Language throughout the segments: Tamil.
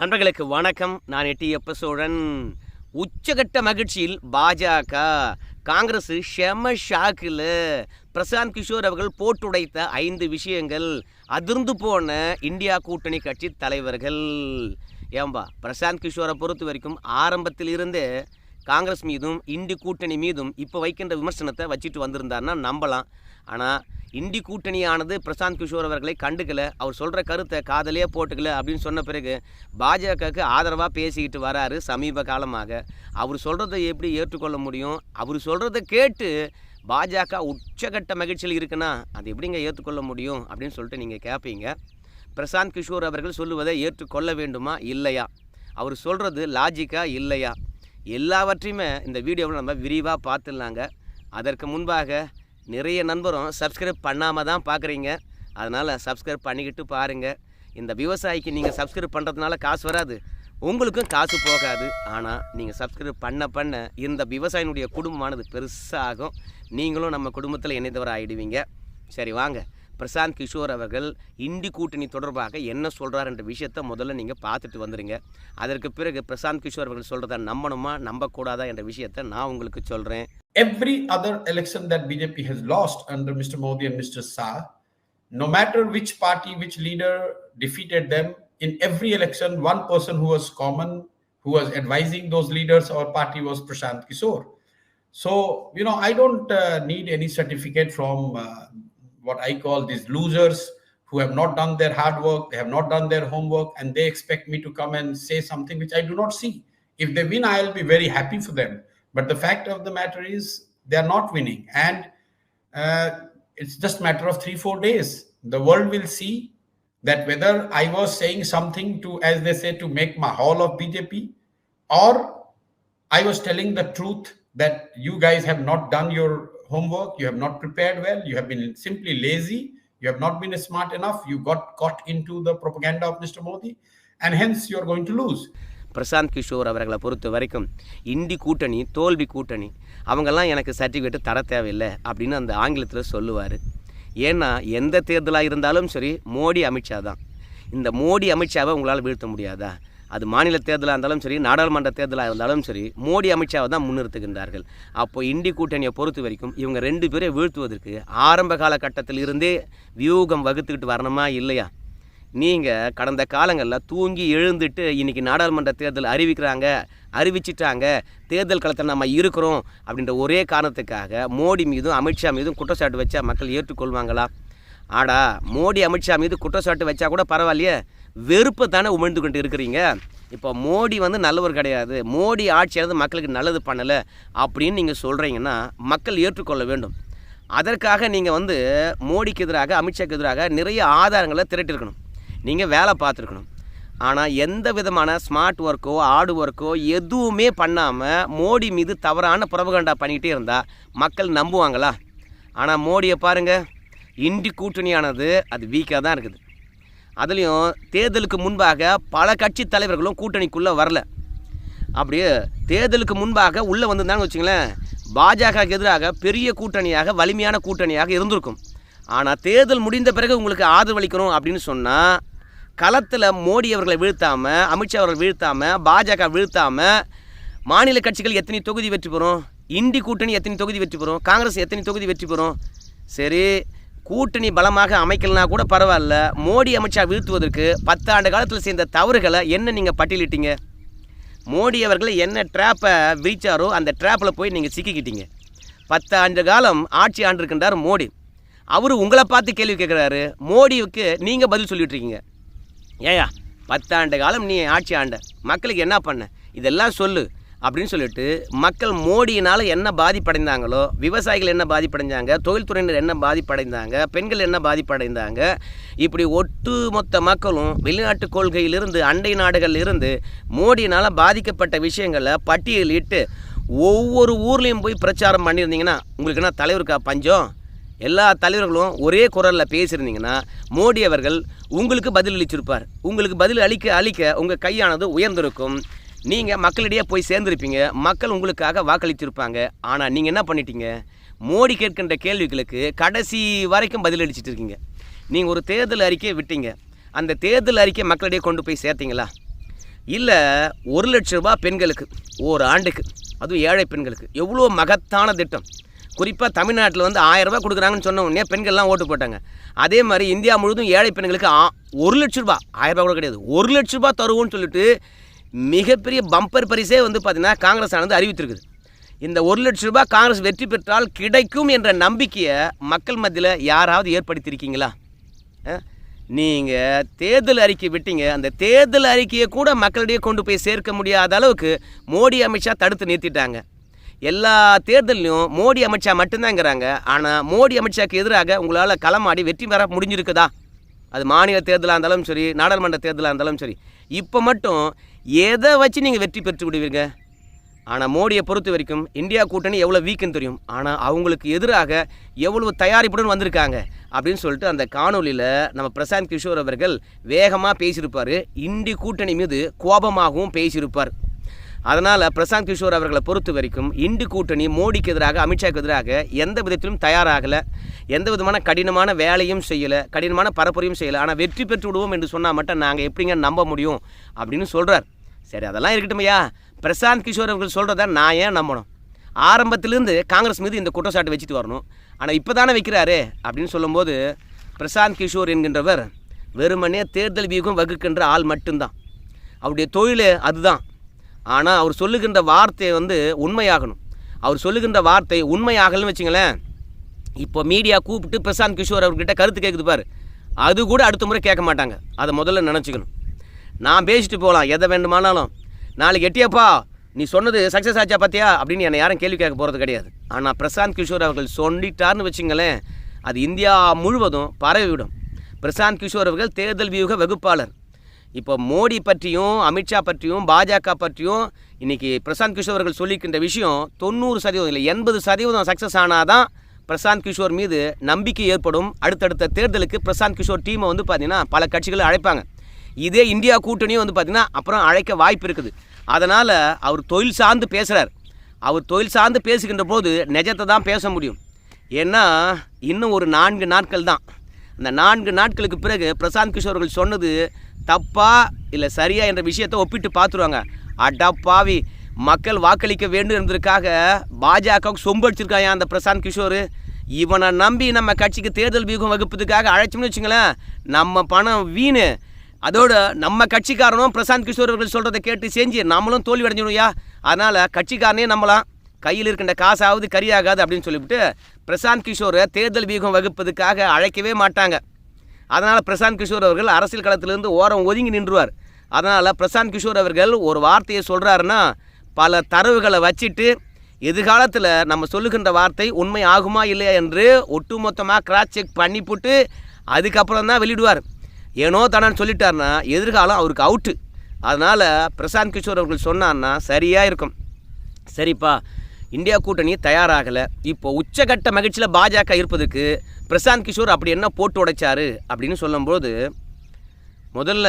நண்பர்களுக்கு வணக்கம். நான் எட்டியப்ப சோழன் உச்சகட்ட மகிழ்ச்சியில் பாஜக காங்கிரஸ் ஷெம ஷாக்கில் பிரசாந்த் கிஷோர் அவர்கள் போட்டுடைத்த ஐந்து விஷயங்கள் அதிர்ந்து போன இந்தியா கூட்டணி கட்சி தலைவர்கள். ஏம்பா பிரசாந்த் கிஷோரை பொறுத்த வரைக்கும் ஆரம்பத்தில் இருந்தே காங்கிரஸ் மீதும் இந்தி கூட்டணி மீதும் இப்போ வைக்கின்ற விமர்சனத்தை வச்சுட்டு வந்திருந்தாருன்னா நம்பலாம். ஆனால் இந்தி கூட்டணியானது பிரசாந்த் கிஷோர் அவர்களை கண்டுக்கல. அவர் சொல்கிற கருத்தை காதலே போட்டுக்கல அப்படின்னு சொன்ன பிறகு பாஜகவுக்கு ஆதரவாக பேசிக்கிட்டு வராரு சமீப காலமாக. அவர் சொல்கிறத எப்படி ஏற்றுக்கொள்ள முடியும்? அவர் சொல்கிறத கேட்டு பாஜக உச்சகட்ட மகிழ்ச்சியில் இருக்குன்னா அது எப்படிங்க ஏற்றுக்கொள்ள முடியும் அப்படின்னு சொல்லிட்டு நீங்கள் கேட்பீங்க பிரசாந்த் கிஷோர் அவர்கள் சொல்லுவதை ஏற்றுக்கொள்ள வேண்டுமா? இல்லையா? அவர் சொல்கிறது லாஜிக்கா இல்லையா? எல்லாவற்றையுமே இந்த வீடியோவில் நம்ம விரிவாக பார்த்துடலாங்க. அதற்கு முன்பாக நிறைய நண்பரும் சப்ஸ்கிரைப் பண்ணாமல் தான் பார்க்குறீங்க. அதனால் சப்ஸ்கிரைப் பண்ணிக்கிட்டு பாருங்கள் இந்த விவசாயிக்கு நீங்கள் சப்ஸ்கிரைப் பண்ணுறதுனால காசு வராது. உங்களுக்கும் காசு போகாது. ஆனால் நீங்கள் சப்ஸ்கிரைப் பண்ண பண்ண இந்த விவசாயினுடைய குடும்பமானது பெருசாகும். நீங்களும் நம்ம குடும்பத்தில் இணைந்தவர் ஆகிடுவீங்க சரி வாங்க. பிரசாந்த் கிஷோர் அவர்கள் இந்தி கூட்டணி தொடர்பாக என்ன சொல்கிறார் என்ற விஷயத்தை முதல்ல நீங்கள் பார்த்துட்டு வந்துடுங்க அதற்கு பிறகு பிரசாந்த் கிஷோர் அவர்கள் சொல்கிறத நம்பணுமா நம்பக்கூடாதா என்ற விஷயத்தை நான் உங்களுக்கு சொல்கிறேன் every other election that BJP has lost under Mr. Modi and Mr. Shah, no matter which party, which leader defeated them, in every election, one person who was common, who was advising those leaders or party was Prashant Kishore. So, you know, I don't uh, need any certificate from uh, what I call these losers who have not done their hard work, they have not done their homework, and they expect me to come and say something which I do not see. If they win, I'll be very happy for them. But the fact of the matter is, they are not winning. And uh, it's just matter of three, four days. The world will see that whether I was saying something to, as they say, to make mahal of BJP, or I was telling the truth that you guys have not done your homework, you have not prepared well, you have been simply lazy, you have not been smart enough, you got caught into the propaganda of Mr. Modi, and hence you are going to lose. Prashant Kishor அவர்களை பொறுத்த வரைக்கும் இந்தி கூட்டணி தோல்வி கூட்டணி அவங்கெல்லாம் எனக்கு சர்டிஃபிகேட்டு தர தேவையில்லை அப்படின்னு அந்த ஆங்கிலத்தில் சொல்லுவார் ஏன்னா எந்த தேர்தலாக இருந்தாலும் சரி மோடி அமித்ஷா தான் இந்த மோடி அமித்ஷாவை உங்களால் வீழ்த்த முடியாதா அது மாநில தேர்தலாக இருந்தாலும் சரி நாடாளுமன்ற தேர்தலாக இருந்தாலும் சரி மோடி அமித்ஷாவை தான் முன்னிறுத்துகின்றார்கள். அப்போ இந்தி கூட்டணியை பொறுத்த வரைக்கும் இவங்க ரெண்டு பேரை வீழ்த்துவதற்கு ஆரம்ப காலகட்டத்தில் இருந்தே வியூகம் வகுத்துக்கிட்டு வரணுமா இல்லையா? நீங்கள் கடந்த காலங்களில் தூங்கி எழுந்துட்டு இன்றைக்கி நாடாளுமன்ற தேர்தல் அறிவிக்கிறாங்க அறிவிச்சிட்டாங்க தேர்தல் களத்தில் நம்ம இருக்கிறோம் அப்படின்ற ஒரே காரணத்துக்காக மோடி மீதும் அமித்ஷா மீதும் குற்றச்சாட்டு வச்சா மக்கள் ஏற்றுக்கொள்வாங்களா? ஆடா மோடி அமித்ஷா மீது குற்றச்சாட்டு வச்சா கூட பரவாயில்லையே. வெறுப்பை தானே உமிழ்ந்து கொண்டு இருக்கிறீங்க? இப்போ மோடி வந்து நல்லவர் கிடையாது. மோடி ஆட்சியானது மக்களுக்கு நல்லது பண்ணலை அப்படின்னு நீங்கள் சொல்கிறீங்கன்னா மக்கள் ஏற்றுக்கொள்ள வேண்டும். அதற்காக நீங்கள் வந்து மோடிக்கு எதிராக அமித்ஷாக்கு எதிராக நிறைய ஆதாரங்களை திரட்டிருக்கணும் நீங்கள் வேலை பார்த்துருக்கணும். ஆனால் எந்த விதமான ஸ்மார்ட் ஒர்க்கோ ஆடு ஒர்க்கோ எதுவுமே பண்ணாமல் மோடி மீது தவறான புறவகண்டா பண்ணிக்கிட்டே இருந்தால் மக்கள் நம்புவாங்களா? ஆனால் மோடியை பாருங்கள் இண்டி கூட்டணியானது அது வீக்காக தான் இருக்குது. அதுலேயும் தேர்தலுக்கு முன்பாக பல கட்சி தலைவர்களும் கூட்டணிக்குள்ளே வரல. அப்படியே தேர்தலுக்கு முன்பாக உள்ளே வந்திருந்தாங்கன்னு வச்சுங்களேன் பாஜகவுக்கு எதிராக பெரிய கூட்டணியாக வலிமையான கூட்டணியாக இருந்திருக்கும். ஆனால் தேர்தல் முடிந்த பிறகு உங்களுக்கு ஆதரவளிக்கணும் அப்படின்னு சொன்னால் களத்தில் மோடி அவர்களை வீழ்த்தாமல் அமித்ஷா அவர்களை வீழ்த்தாமல் பாஜக வீழ்த்தாமல் மாநில கட்சிகள் எத்தனை தொகுதி வெற்றி பெறும்? இந்தி கூட்டணி எத்தனை தொகுதி வெற்றி பெறும்? காங்கிரஸ் எத்தனை தொகுதி வெற்றி பெறும்? சரி கூட்டணி பலமாக அமைக்கலனா கூட பரவாயில்ல. மோடி அமித்ஷா வீழ்த்துவதற்கு பத்தாண்டு காலத்தில் செய்த தவறுகளை என்ன நீங்கள் பட்டியலிட்டீங்க? மோடி அவர்கள் என்ன ட்ராப்பை வீச்சாரோ அந்த ட்ராப்பில் போய் நீங்கள் சிக்கிக்கிட்டீங்க. பத்து ஆண்டு காலம் ஆட்சி ஆண்டிருக்கின்றார் மோடி. அவர் உங்களை பார்த்து கேள்வி கேட்குறாரு மோடிவுக்கு நீங்கள் பதில் சொல்லிட்டுருக்கீங்க. ஏயா பத்தாண்டு காலம் நீ ஆட்சி ஆண்ட. மக்களுக்கு என்ன பண்ண? இதெல்லாம் சொல்லு. அப்படின்னு சொல்லிட்டு மக்கள் மோடியினால் என்ன பாதிப்படைந்தாங்களோ விவசாயிகள் என்ன பாதிப்படைந்தாங்க தொழில்துறையினர் என்ன பாதிப்படைந்தாங்க பெண்கள் என்ன பாதிப்படைந்தாங்க இப்படி ஒட்டு மொத்த மக்களும் வெளிநாட்டு கொள்கையிலிருந்து அண்டை நாடுகளில் இருந்து மோடியினால் பாதிக்கப்பட்ட விஷயங்களை பட்டியலிட்டு ஒவ்வொரு ஊர்லேயும் போய் பிரச்சாரம் பண்ணியிருந்தீங்கன்னா உங்களுக்கு என்ன தலைவருக்கா பஞ்சம்? எல்லா தலைவர்களும் ஒரே குரலில் பேசியிருந்தீங்கன்னா மோடி அவர்கள் உங்களுக்கு பதில் அளிச்சிருப்பார் உங்களுக்கு பதில் அளிக்க அளிக்க உங்கள் கையானது உயர்ந்திருக்கும். நீங்கள் மக்களிடையே போய் சேர்ந்துருப்பீங்க. மக்கள் உங்களுக்காக வாக்களித்திருப்பாங்க. ஆனால் நீங்கள் என்ன பண்ணிட்டீங்க? மோடி கேட்கின்ற கேள்விகளுக்கு கடைசி வரைக்கும் பதில் அளிச்சிட்டு இருக்கீங்க. நீங்கள் ஒரு தேர்தல் அறிக்கையை விட்டீங்க. அந்த தேர்தல் அறிக்கை மக்களிடையே கொண்டு போய் சேர்த்தீங்களா? இல்லை ஒரு லட்ச ரூபா பெண்களுக்கு ஒரு ஆண்டுக்கு அதுவும் ஏழை பெண்களுக்கு எவ்வளோ மகத்தான திட்டம். குறிப்பாக தமிழ்நாட்டில் வந்து ஆயிரம் கொடுக்குறாங்கன்னு சொன்ன உடனே பெண்கள்லாம் ஓட்டு போட்டாங்க. அதே மாதிரி இந்தியா முழுவதும் ஏழை பெண்களுக்கு ஆ- ஒரு லட்ச ரூபா ஆயிரம் கூட கிடையாது ஒரு லட்ச ரூபா தருவோம்னு சொல்லிட்டு மிகப்பெரிய பம்பர் பரிசே வந்து பார்த்திங்கன்னா காங்கிரஸ் ஆனது அறிவித்திருக்குது. இந்த ஒரு லட்ச ரூபாய் காங்கிரஸ் வெற்றி பெற்றால் கிடைக்கும் என்ற நம்பிக்கையை மக்கள் மத்தியில் யாராவது ஏற்படுத்தியிருக்கீங்களா? நீங்கள் தேர்தல் அறிக்கை விட்டீங்க. அந்த தேர்தல் அறிக்கையை கூட மக்களிடையே கொண்டு போய் சேர்க்க முடியாத அளவுக்கு மோடி அமித்ஷா தடுத்து நிறுத்திட்டாங்க. எல்லா தேர்தல்லையும் மோடி அமித்ஷா மட்டும்தாங்கிறாங்க. ஆனால் மோடி அமித்ஷாக்கு எதிராக உங்களால் களமாடி வெற்றி பெற முடிஞ்சிருக்குதா? அது மாநில தேர்தலாக இருந்தாலும் சரி நாடாளுமன்ற தேர்தலாக இருந்தாலும் சரி. இப்போ மட்டும் எதை வச்சு நீங்கள் வெற்றி பெற்று விடுவீங்க? ஆனால் மோடியை பொறுத்த வரைக்கும் இந்தியா கூட்டணி எவ்வளோ வீக்குன்னு தெரியும். ஆனால் அவங்களுக்கு எதிராக எவ்வளவு தயாரிப்புடன் வந்திருக்காங்க அப்படின்னு சொல்லிட்டு அந்த காணொலியில் நம்ம பிரசாந்த் கிஷோர் அவர்கள் வேகமாக பேசியிருப்பார். இந்தி கூட்டணி மீது கோபமாகவும் பேசியிருப்பார். அதனால் பிரசாந்த் கிஷோர் அவர்களை பொறுத்த வரைக்கும் இந்து கூட்டணி மோடிக்கு எதிராக அமித்ஷாக்கு எதிராக எந்த விதத்திலும் தயாராகலை. எந்த விதமான கடினமான வேலையும் செய்யலை கடினமான பரப்புரையும் செய்யலை. ஆனால் வெற்றி பெற்று விடுவோம் என்று சொன்னால் மட்டும் நாங்கள் எப்படிங்க நம்ப முடியும் அப்படின்னு சொல்கிறார் சரி அதெல்லாம் இருக்கட்டுமையா பிரசாந்த் கிஷோர் அவர்கள் சொல்கிறத நான் ஏன் நம்பணும்? ஆரம்பத்திலேருந்து காங்கிரஸ் மீது இந்த குற்றச்சாட்டு வச்சுட்டு வரணும். ஆனால் இப்போ தானே வைக்கிறாரு அப்படின்னு சொல்லும்போது பிரசாந்த் கிஷோர் என்கின்றவர் வெறுமனே தேர்தல் வியூகம் வகுக்கின்ற ஆள் மட்டும்தான். அவருடைய தொழில் அதுதான். ஆனால் அவர் சொல்லுகின்ற வார்த்தை வந்து உண்மையாகணும். அவர் சொல்லுகின்ற வார்த்தை உண்மையாகலன்னு வச்சுங்களேன் இப்போ மீடியா கூப்பிட்டு பிரசாந்த் கிஷோர் அவர்கிட்ட கருத்து கேட்குது பாரு. அது கூட அடுத்த முறை கேட்க மாட்டாங்க. அதை முதல்ல நினச்சிக்கணும். நான் பேசிட்டு போகலாம் எதை வேண்டுமானாலும். நாளைக்கு எட்டியப்பா நீ சொன்னது சக்ஸஸ் ஆச்சா பார்த்தியா அப்படின்னு என்னை யாரும் கேள்வி கேட்க போகிறது கிடையாது. ஆனால் பிரசாந்த் கிஷோர் அவர்கள் சொல்லிட்டார்னு வச்சுங்களேன் அது இந்தியா முழுவதும் பரவிவிடும். பிரசாந்த் கிஷோர் அவர்கள் தேர்தல் வியூக வகுப்பாளர். இப்போ மோடி பற்றியும் அமித்ஷா பற்றியும் பாஜக பற்றியும் இன்றைக்கி பிரசாந்த் கிஷோர் அவர்கள் சொல்லிக்கின்ற விஷயம் தொண்ணூறு சதவீதம் இல்லை எண்பது சதவீதம் சக்ஸஸ் ஆனாதான் பிரசாந்த் கிஷோர் மீது நம்பிக்கை ஏற்படும். அடுத்தடுத்த தேர்தலுக்கு பிரசாந்த் கிஷோர் டீமை வந்து பார்த்தீங்கன்னா பல கட்சிகளை அழைப்பாங்க. இதே இந்தியா கூட்டணியும் வந்து பார்த்தீங்கன்னா அப்புறம் அழைக்க வாய்ப்பு இருக்குது. அதனால் அவர் தொழில் சார்ந்து பேசுகிறார் அவர் தொழில் சார்ந்து பேசுகின்ற போது நிஜத்தை தான் பேச முடியும். ஏன்னா இன்னும் ஒரு நான்கு நாட்கள் தான். அந்த நான்கு நாட்களுக்கு பிறகு பிரசாந்த் கிஷோர் அவர்கள் சொன்னது தப்பா இல்லை சரியா என்ற விஷயத்தை ஒப்பிட்டு பார்த்துருவாங்க. அடப்பாவி மக்கள் வாக்களிக்க வேண்டும் என்பதற்காக பாஜகவுக்கு சொம்படிச்சிருக்காயா அந்த பிரசாந்த் கிஷோர்? இவனை நம்பி நம்ம கட்சிக்கு தேர்தல் வியூகம் வகுப்பதுக்காக அழைச்சோம்னு வச்சுங்களேன் நம்ம பணம் வீணு. அதோடு நம்ம கட்சிக்காரனும் பிரசாந்த் கிஷோர் அவர்கள் சொல்கிறத கேட்டு செஞ்சு நம்மளும் தோல்வி அடைஞ்சிடும்யா அதனால் கட்சிக்காரனே நம்மளாம் கையில் இருக்கின்ற காசாவது கரியாகாது அப்படின்னு சொல்லிவிட்டு பிரசாந்த் கிஷோரை தேர்தல் வியூகம் வகுப்பதுக்காக அழைக்கவே மாட்டாங்க. அதனால் பிரசாந்த் கிஷோர் அவர்கள் அரசியல் களத்திலிருந்து ஓரம் ஒதுங்கி நின்றுவார். அதனால் பிரசாந்த் கிஷோர் அவர்கள் ஒரு வார்த்தையை சொல்கிறாருன்னா பல தரவுகளை வச்சுட்டு எதிர்காலத்தில் நம்ம சொல்லுகின்ற வார்த்தை உண்மை ஆகுமா இல்லையா என்று ஒட்டுமொத்தமாக கிராஸ் செக் பண்ணி போட்டு அதுக்கப்புறம் தான் வெளியிடுவார். ஏனோ தானு சொல்லிட்டாருன்னா எதிர்காலம் அவருக்கு அவுட்டு அதனால் பிரசாந்த் கிஷோர் அவர்கள் சொன்னார்னா சரியாக இருக்கும். சரிப்பா இந்தியா கூட்டணி தயாராகலை. இப்போ உச்சகட்ட மகிழ்ச்சியில் பாஜக இருப்பதுக்கு பிரசாந்த் கிஷோர் அப்படி என்ன போட்டு உடைச்சாரு அப்படின்னு சொல்லும்போது முதல்ல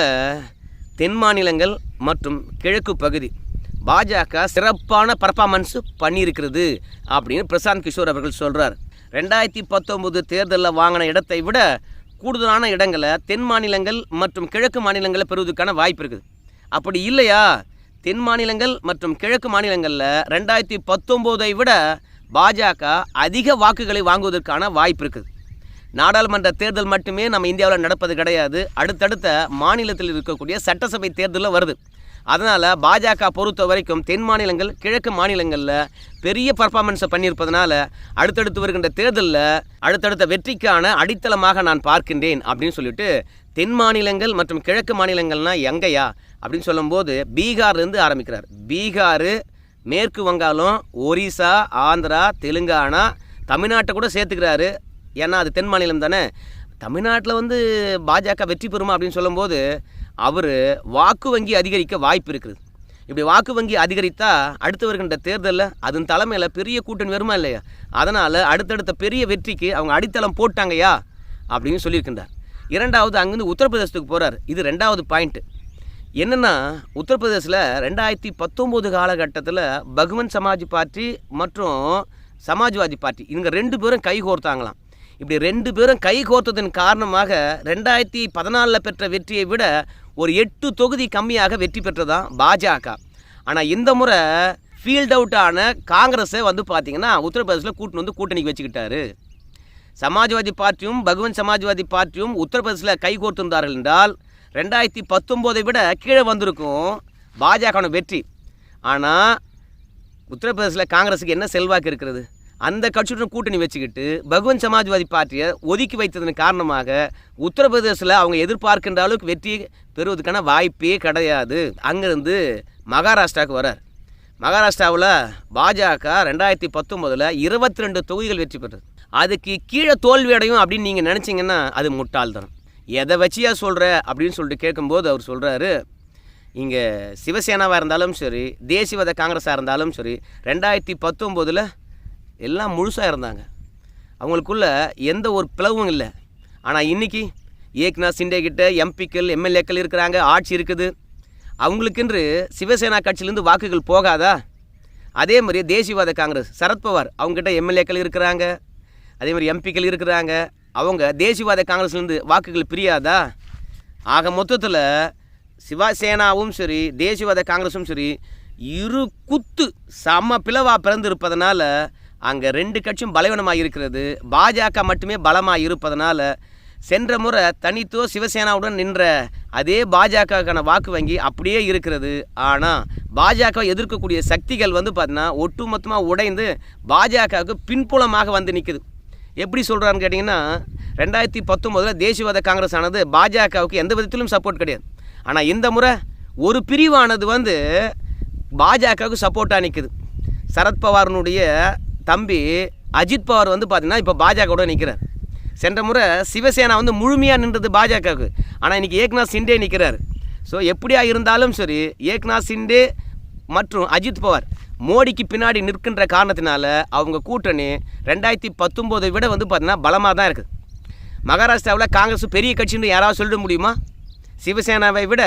தென் மாநிலங்கள் மற்றும் கிழக்கு பகுதி பாஜக சிறப்பான பர்ஃபார்மன்ஸ் பண்ணியிருக்கிறது அப்படின்னு பிரசாந்த் கிஷோர் அவர்கள் சொல்கிறார் ரெண்டாயிரத்தி பத்தொம்போது தேர்தலில் வாங்கின இடத்தை விட கூடுதலான இடங்களை தென் மாநிலங்கள் மற்றும் கிழக்கு மாநிலங்களில் பெறுவதற்கான வாய்ப்பு இருக்குது. அப்படி இல்லையா? தென் மாநிலங்கள் மற்றும் கிழக்கு மாநிலங்களில் ரெண்டாயிரத்தி பத்தொம்போதை விட பாஜக அதிக வாக்குகளை வாங்குவதற்கான வாய்ப்பு இருக்குது. நாடாளுமன்ற தேர்தல் மட்டுமே நம்ம இந்தியாவில் நடப்பது கிடையாது. அடுத்தடுத்த மாநிலத்தில் இருக்கக்கூடிய சட்டசபை தேர்தலில் வருது. அதனால் பாஜக பொறுத்த வரைக்கும் தென் மாநிலங்கள் கிழக்கு மாநிலங்களில் பெரிய பர்ஃபார்மன்ஸை பண்ணியிருப்பதனால அடுத்தடுத்து வருகின்ற தேர்தலில் அடுத்தடுத்த வெற்றிக்கான அடித்தளமாக நான் பார்க்கின்றேன் அப்படின்னு சொல்லிட்டு தென் மாநிலங்கள் மற்றும் கிழக்கு மாநிலங்கள்னா எங்கேயா அப்படின்னு சொல்லும்போது பீகார்லேருந்து ஆரம்பிக்கிறார். பீகார் மேற்கு வங்காளம் ஒரிசா ஆந்திரா தெலுங்கானா தமிழ்நாட்டை கூட சேர்த்துக்கிறாரு. ஏன்னா அது தென் மாநிலம் தானே. தமிழ்நாட்டில் வந்து பாஜக வெற்றி பெறுமா அப்படின்னு சொல்லும்போது அவர் வாக்கு வங்கி அதிகரிக்க வாய்ப்பு இருக்குது. இப்படி வாக்கு வங்கி அதிகரித்தா அடுத்து வருகின்ற தேர்தலில் அதன் தலைமையில் பெரிய கூட்டணி வருமா இல்லையா? அதனால் அடுத்தடுத்த பெரிய வெற்றிக்கு அவங்க அடித்தளம் போட்டாங்கய்யா அப்படின்னு சொல்லியிருக்கின்றார். இரண்டாவது அங்கேருந்து உத்தரப்பிரதேசத்துக்கு போகிறார் இது ரெண்டாவது பாயிண்ட்டு என்னென்னா உத்தரப்பிரதேசில் ரெண்டாயிரத்தி பத்தொம்போது காலகட்டத்தில் பகுவன் சமாஜ் பார்ட்டி மற்றும் சமாஜ்வாதி பார்ட்டி. இவங்க ரெண்டு பேரும் கை கோர்த்தாங்களாம். இப்படி ரெண்டு பேரும் கை கோர்த்ததன் காரணமாக ரெண்டாயிரத்தி பதினாலில் பெற்ற வெற்றியை விட ஒரு எட்டு தொகுதி கம்மியாக வெற்றி பெற்றதான் பாஜக. ஆனால் இந்த முறை ஃபீல்ட் அவுட்டான காங்கிரஸை வந்து பார்த்தீங்கன்னா உத்தரப்பிரதேசில் கூட்டின்னு வந்து கூட்டணிக்கு வச்சுக்கிட்டாரு. சமாஜ்வாதி பார்ட்டியும் பகவன் சமாஜ்வாதி பார்ட்டியும் உத்தரப்பிரதேசில் கைகோர்த்திருந்தார்கள் என்றால் ரெண்டாயிரத்தி பத்தொம்போதை விட கீழே வந்திருக்கும் பாஜகவோட வெற்றி. ஆனால் உத்தரப்பிரதேசில் காங்கிரஸுக்கு என்ன செல்வாக்கு இருக்கிறது? அந்த கட்சியுடன் கூட்டணி வச்சுக்கிட்டு பகவன் சமாஜ்வாதி பார்ட்டியை ஒதுக்கி வைத்ததன் காரணமாக உத்தரப்பிரதேசில் அவங்க எதிர்பார்க்கின்ற அளவுக்கு வெற்றி பெறுவதற்கான வாய்ப்பே கிடையாது. அங்கேருந்து மகாராஷ்டிராவுக்கு வரார். மகாராஷ்டிராவில் பாஜக ரெண்டாயிரத்தி பத்தொம்போதில் இருபத்தி ரெண்டு தொகுதிகள் வெற்றி பெற்றது. அதுக்கு கீழே தோல்வி அடையும் அப்படின்னு நீங்கள் நினச்சிங்கன்னா அது முட்டாள்தனம். எதை வச்சியா சொல்கிற அப்படின்னு சொல்லிட்டு கேட்கும்போது அவர் சொல்கிறாரு இங்கே சிவசேனாவாக இருந்தாலும் சரி தேசியவாத காங்கிரஸாக இருந்தாலும் சரி ரெண்டாயிரத்தி பத்தொம்போதில் எல்லாம் முழுசாக இருந்தாங்க அவங்களுக்குள்ள எந்த ஒரு பிளவும் இல்லை. ஆனால் இன்றைக்கி ஏக்நாத் சிண்டே கிட்ட எம்பிக்கள் எம்எல்ஏக்கள் இருக்கிறாங்க ஆட்சி இருக்குது. அவங்களுக்கென்று சிவசேனா கட்சியிலேருந்து வாக்குகள் போகாதா? அதே மாதிரி தேசியவாத காங்கிரஸ் சரத்பவார் அவங்ககிட்ட எம்எல்ஏக்கள் இருக்கிறாங்க. அதே மாதிரி எம்பிக்கள் இருக்கிறாங்க. அவங்க தேசியவாத காங்கிரஸ்லேருந்து வாக்குகள் பிரியாதா? ஆக மொத்தத்தில் சிவசேனாவும் சரி தேசியவாத காங்கிரஸும் சரி இரு குத்து சம பிளவாக பிறந்திருப்பதனால அங்கே ரெண்டு கட்சியும் பலவீனமாக இருக்கிறது பாஜக மட்டுமே பலமாக இருப்பதனால சென்ற முறை தனித்தோ சிவசேனாவுடன் நின்ற அதே பாஜகக்கான வாக்கு வங்கி அப்படியே இருக்கிறது. ஆனால் பாஜக எதிர்க்கக்கூடிய சக்திகள் வந்து பார்த்தீங்கன்னா ஒட்டுமொத்தமாக உடைந்து பாஜகவுக்கு பின்புலமாக வந்து நிற்குது எப்படி சொல்கிறான்னு கேட்டிங்கன்னா ரெண்டாயிரத்தி பத்தொம்போதில் தேசியவாத காங்கிரஸ் ஆனது பாஜகவுக்கு எந்த விதத்திலும் சப்போர்ட் கிடையாது. ஆனால் இந்த முறை ஒரு பிரிவானது வந்து பாஜகவுக்கு சப்போர்ட்டாக நிற்குது சரத்பவாரனுடைய தம்பி அஜித் பவார் வந்து பார்த்தீங்கன்னா இப்போ பாஜகவோட நிற்கிறார் சென்ற முறை சிவசேனா வந்து முழுமையாக நின்றது பாஜகவுக்கு. ஆனால் இன்றைக்கி ஏக்நாத் சிண்டே நிற்கிறார் ஸோ எப்படியா இருந்தாலும் சரி ஏக்நாத் சிண்டே மற்றும் அஜித் பவார் மோடிக்கு பின்னாடி நிற்கின்ற காரணத்தினால அவங்க கூட்டணி ரெண்டாயிரத்தி பத்தொம்போதை விட வந்து பார்த்தீங்கன்னா பலமாக தான் இருக்குது மகாராஷ்டிராவில் காங்கிரஸ் பெரிய கட்சின்னு யாராவது சொல்லிட முடியுமா? சிவசேனாவை விட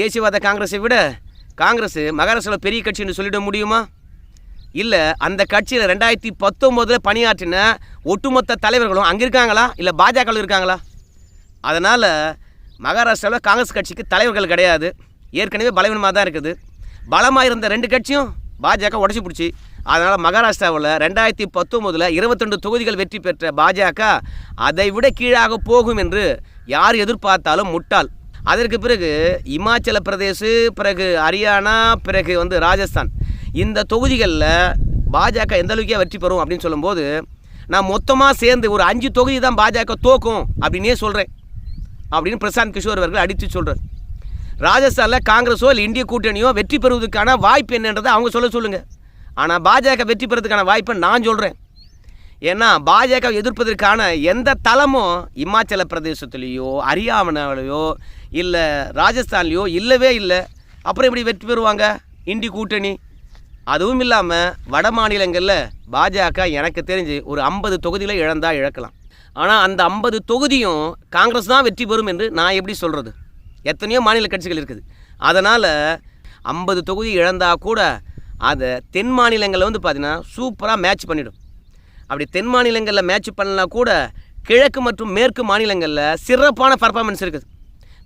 தேசியவாத காங்கிரஸை விட காங்கிரஸ் மகாராஷ்டிராவில் பெரிய கட்சின்னு சொல்லிட முடியுமா? இல்லை அந்த கட்சியில் ரெண்டாயிரத்தி பத்தொம்போதில் பணியாற்றின ஒட்டுமொத்த தலைவர்களும் அங்கே இருக்காங்களா? இல்லை பாஜகவில் இருக்காங்களா? அதனால் மகாராஷ்டிராவில் காங்கிரஸ் கட்சிக்கு தலைவர்கள் கிடையாது. ஏற்கனவே பலவீனமாக தான் இருக்குது. பலமாக இருந்த ரெண்டு கட்சியும் பாஜக உடச்சி பிடிச்சி. அதனால் மகாராஷ்டிராவில் ரெண்டாயிரத்தி பத்தொம்போதில் இருபத்தெண்டு தொகுதிகள் வெற்றி பெற்ற பாஜக அதை விட கீழாக போகும் என்று யார் எதிர்பார்த்தாலும் முட்டாள். அதற்கு பிறகு இமாச்சல பிரதேசு பிறகு ஹரியானா பிறகு வந்து ராஜஸ்தான். இந்த தொகுதிகளில் பாஜக எந்த அளவுக்கே வெற்றி பெறும் அப்படின்னு சொல்லும்போது நான் மொத்தமாக சேர்ந்து ஒரு அஞ்சு தொகுதி தான் பாஜக தோக்கும் அப்படின்னே சொல்கிறேன் அப்படின்னு பிரசாந்த் கிஷோர் அவர்கள் அடித்து சொல்கிறார் ராஜஸ்தானில் காங்கிரஸோ இல்லை இந்திய கூட்டணியோ வெற்றி பெறுவதற்கான வாய்ப்பு என்னன்றதை அவங்க சொல்ல சொல்லுங்கள் ஆனால் பாஜக வெற்றி பெறதுக்கான வாய்ப்பை நான் சொல்கிறேன் ஏன்னா பாஜக எதிர்ப்பதற்கான எந்த தளமும் இமாச்சல பிரதேசத்துலேயோ ஹரியானாவிலையோ இல்லை ராஜஸ்தான்லேயோ இல்லவே இல்லை. அப்புறம் எப்படி வெற்றி பெறுவாங்க? இந்தி கூட்டணி அதுவும் இல்லாமல் வட மாநிலங்களில் பாஜக எனக்கு தெரிஞ்சு ஒரு ஐம்பது தொகுதிகளை இழந்தால் இழக்கலாம். ஆனால் அந்த ஐம்பது தொகுதியும் காங்கிரஸ் தான் வெற்றி பெறும் என்று நான் எப்படி சொல்கிறது எத்தனையோ மாநில கட்சிகள் இருக்குது. அதனால் ஐம்பது தொகுதி இழந்தால் கூட அதை தென் மாநிலங்களில் வந்து பார்த்தீங்கன்னா சூப்பராக மேட்ச் பண்ணிடும். அப்படி தென் மாநிலங்களில் மேட்ச் பண்ணலாம் கூட கிழக்கு மற்றும் மேற்கு மாநிலங்களில் சிறப்பான பர்ஃபார்மன்ஸ் இருக்குது.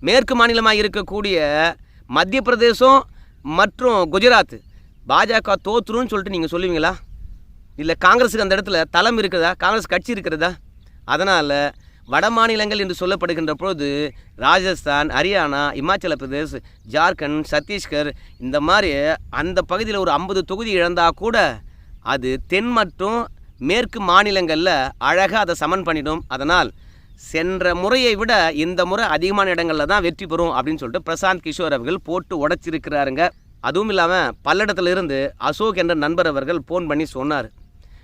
மேற்கு மாநிலமாக இருக்கக்கூடிய மத்திய பிரதேசம் மற்றும் குஜராத். பாஜக தோத்துருன்னு சொல்லிட்டு நீங்கள் சொல்லுவீங்களா? இல்லை காங்கிரஸுக்கு அந்த இடத்துல தளம் இருக்கிறதா? காங்கிரஸ் கட்சி இருக்கிறதா? அதனால் வட மாநிலங்கள் என்று சொல்லப்படுகின்ற பொழுது ராஜஸ்தான் ஹரியானா இமாச்சல பிரதேஷ் ஜார்க்கண்ட் சத்தீஸ்கர் இந்த மாதிரி அந்த பகுதியில் ஒரு ஐம்பது தொகுதி இழந்தால் கூட அது தென் மற்றும் மேற்கு மாநிலங்களில் அழகாக அதை சமன் பண்ணிடும். அதனால் சென்ற முறையை விட இந்த முறை அதிகமான இடங்களில் தான் வெற்றி பெறும் அப்படின்னு சொல்லிட்டு பிரசாந்த் கிஷோர் அவர்கள் போட்டு உடைச்சிருக்கிறாருங்க. அதுவும் இல்லாமல் பல்லடத்துல இருந்து அசோக் என்ற நண்பர் அவர்கள் ஃபோன் பண்ணி சொன்னார்.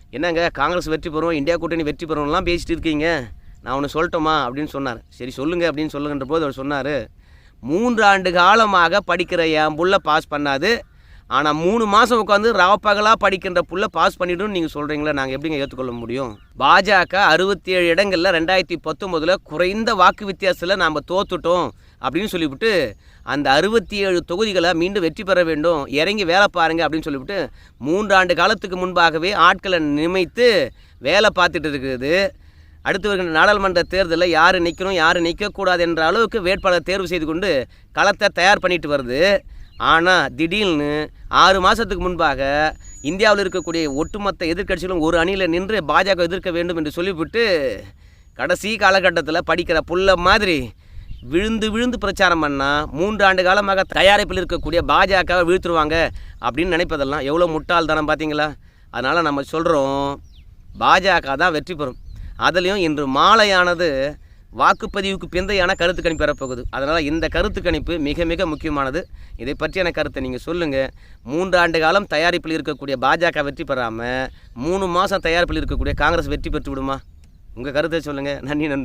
என்னங்க காங்கிரஸ் வெற்றி பெறும் இந்தியா கூட்டணி வெற்றி பெறும்லாம் பேசிட்டு இருக்கீங்க. நான் ஒன்று சொல்லட்டோமா? அப்படின்னு சொன்னார். சரி சொல்லுங்கள் அப்படின்னு சொல்லுங்கன்ற போது அவர் சொன்னார் மூன்று ஆண்டு காலமாக படிக்கிற என் புள்ள பாஸ் பண்ணாது. ஆனால் மூணு மாதம் உட்காந்து ராப்பகலாக படிக்கின்ற புள்ள பாஸ் பண்ணிடும்னு நீங்கள் சொல்கிறீங்களா நாங்கள் எப்படிங்க ஏற்றுக்கொள்ள முடியும்? பாஜக அறுபத்தி ஏழு இடங்களில் ரெண்டாயிரத்தி பத்தொம்போதில் குறைந்த வாக்கு வித்தியாசத்தில் நாம் தோத்துட்டோம் அப்படின்னு சொல்லிவிட்டு அந்த அறுபத்தி ஏழு தொகுதிகளை மீண்டும் வெற்றி பெற வேண்டும் இறங்கி வேலை பாருங்க அப்படின்னு சொல்லிவிட்டு மூன்றாண்டு காலத்துக்கு முன்பாகவே ஆட்களை நியமித்து வேலை பார்த்துட்டு இருக்குது. அடுத்து வருகின்ற நாடாளுமன்ற தேர்தலில் யார் நிற்கணும் யார் நிற்கக்கூடாது என்ற அளவுக்கு வேட்பாளர் தேர்வு செய்து கொண்டு களத்தை தயார் பண்ணிட்டு வருது. ஆனால் திடீர்னு ஆறு மாதத்துக்கு முன்பாக இந்தியாவில் இருக்கக்கூடிய ஒட்டுமொத்த எதிர்க்கட்சிகளும் ஒரு அணியில் நின்று பாஜக எதிர்க்க வேண்டும் என்று சொல்லிவிட்டு கடைசி காலகட்டத்தில் படிக்கிற புள்ள மாதிரி விழுந்து விழுந்து பிரச்சாரம் பண்ணால் மூன்று ஆண்டு காலமாக தயாரிப்பில் இருக்கக்கூடிய பாஜகவை வீழ்த்துருவாங்க அப்படின்னு நினைப்பதெல்லாம் எவ்வளோ முட்டாள்தனம் பார்த்தீங்களா அதனால் நம்ம சொல்கிறோம் பாஜக தான் வெற்றி பெறும். அதுலேயும் இன்று மாலையானது வாக்குப்பதிவுக்கு பிந்தையான கருத்து கணிப்பு பெறப்போகுது அதனால் இந்த கருத்து கணிப்பு மிக மிக முக்கியமானது. இதை பற்றியான கருத்தை நீங்கள் சொல்லுங்கள் மூன்று ஆண்டு காலம் தயாரிப்பில் இருக்கக்கூடிய பாஜக வெற்றி பெறாமல் மூணு மாதம் தயாரிப்பில் இருக்கக்கூடிய காங்கிரஸ் வெற்றி பெற்று விடுமா? உங்கள் கருத்தை சொல்லுங்கள் நன்றி நண்பர்